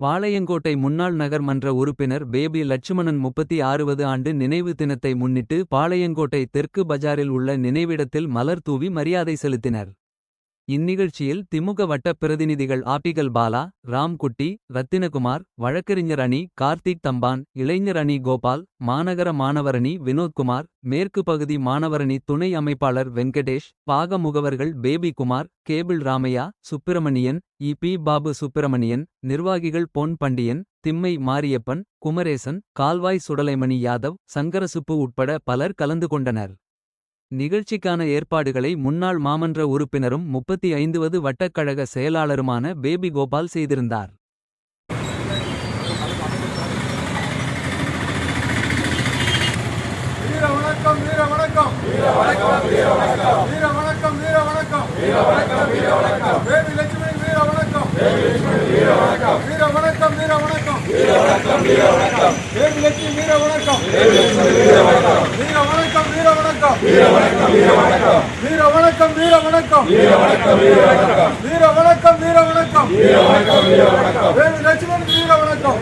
பாளையங்கோட்டை முன்னாள் நகர் மன்ற உறுப்பினர் பேபி லட்சுமணன் முப்பத்தி ஆறுவது ஆண்டு நினைவு தினத்தை முன்னிட்டு பாளையங்கோட்டை தெற்கு பஜாரில் உள்ள நினைவிடத்தில் மலர் தூவி மரியாதை செலுத்தினர். இந்நிகழ்ச்சியில் திமுக வட்டப் பிரதிநிதிகள் ஆபிகல் பாலா ராம்குட்டி ரத்தினகுமார் வழக்கறிஞர் அணி கார்த்திக் தம்பான் இளைஞர் அணி கோபால் மாநகர மாணவரணி வினோத்குமார் மேற்கு பகுதி மாணவரணி துணை அமைப்பாளர் வெங்கடேஷ் பாக முகவர்கள் Baby Kumar cable Ramaiah Subramanian E P Babu Subramanian நிர்வாகிகள் பொன் பண்டியன் திம்மை மாரியப்பன் குமரேசன் கால்வாய் சுடலைமணி யாதவ் சங்கரசுப்பு உட்பட பலர் கலந்து கொண்டனர். நிகழ்ச்சிக்கான ஏற்பாடுகளை முன்னாள் மாமன்ற உறுப்பினரும் முப்பத்தி ஐந்துவது வட்டக்கழக செயலாளருமான பேபி கோபால் செய்திருந்தார். வீர வணக்கம் வீர வணக்கம் வீர வணக்கம் வீர வணக்கம் வீர வணக்கம் வீர வணக்கம் வீர வணக்கம் வீர வணக்கம் வீர வணக்கம் வீர வணக்கம் வீர வணக்கம் வேவி லட்சுமி வீர வணக்கம்